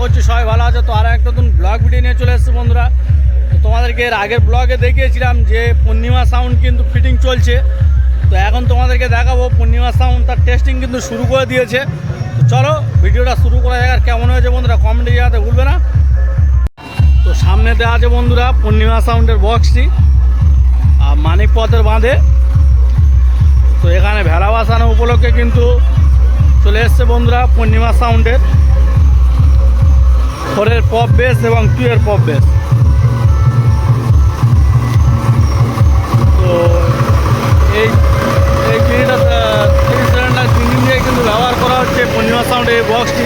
করছি, সবাই ভালো আছে? তো আর একটা নতুন ব্লগ ভিডিও নিয়ে চলে এসেছে বন্ধুরা। তো তোমাদেরকে এর আগের ব্লগে দেখিয়েছিলাম যে পূর্ণিমা সাউন্ড কিন্তু ফিটিং চলছে। তো এখন তোমাদেরকে দেখাবো, পূর্ণিমা সাউন্ড তার টেস্টিং কিন্তু শুরু করে দিয়েছে। তো চলো, ভিডিওটা শুরু করা যাক আর কেমন হয়েছে বন্ধুরা কমেন্টে জানাতে ভুলবে না। তো সামনে দেওয়া আছে বন্ধুরা পূর্ণিমা সাউন্ডের বক্সটি আর মানিক পথের বাঁধে। তো এখানে ভেড়া বাসানো উপলক্ষে কিন্তু চলে এসছে বন্ধুরা পূর্ণিমা সাউন্ডের ফোরের পপ বেস এবং টু এর পপ বেস। তো এই এই কিনিটা থ্রি সিলিন্ডার ইঞ্জিন দিয়ে কিন্তু ব্যবহার করা হচ্ছে। পূর্ণিমা সাউন্ড এই বক্সটি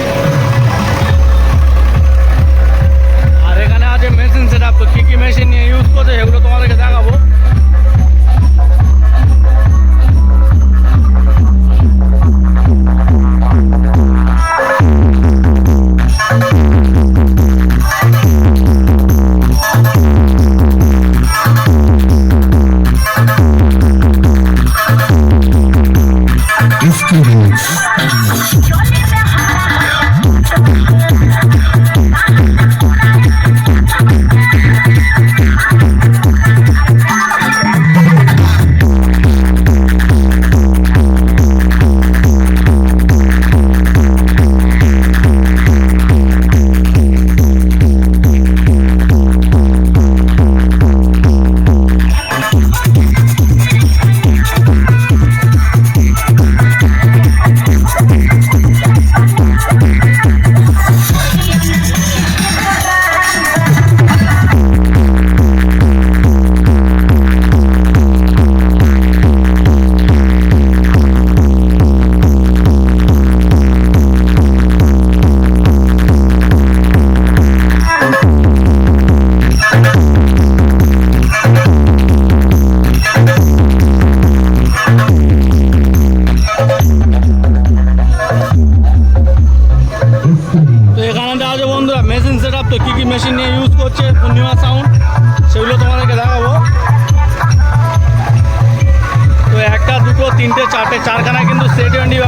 সেট এন্ডি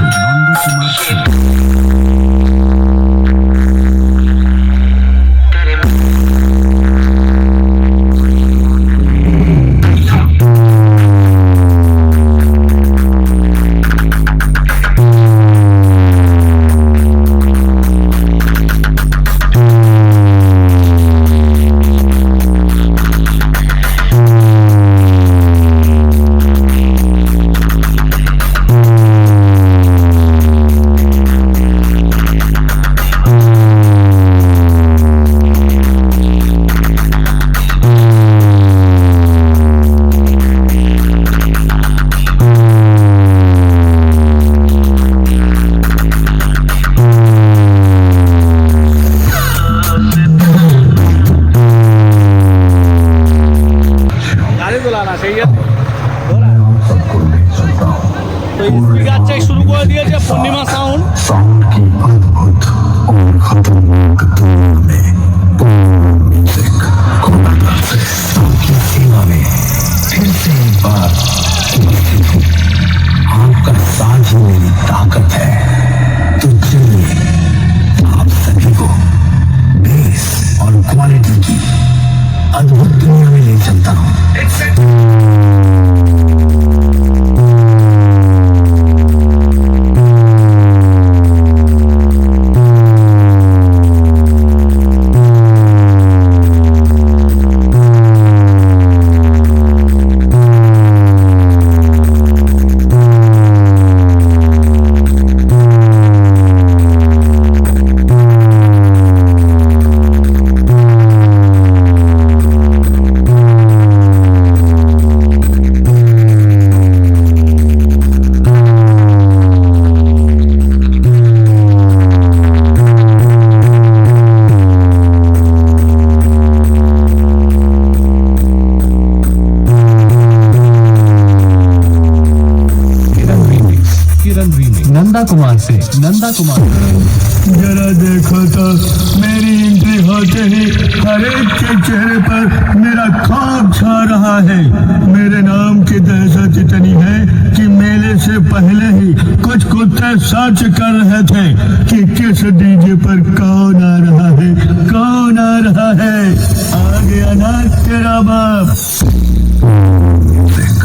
何でそん。な क्वालिटी की अद्भुत दुनिया में ले चलता हूँ नंदा कुमार से। नंदा कुमार जरा देखो तो मेरी एंट्री होते ही हर एक के चेहरे पर मेरा खाब छा रहा है। मेरे नाम की दहशत इतनी है कि मेले से पहले ही कुछ कुत्ते सर्च कर रहे थे कि किस डीजे पर कौन आ रहा है कौन आ रहा है। आ गया ना तेरा बाप। देख,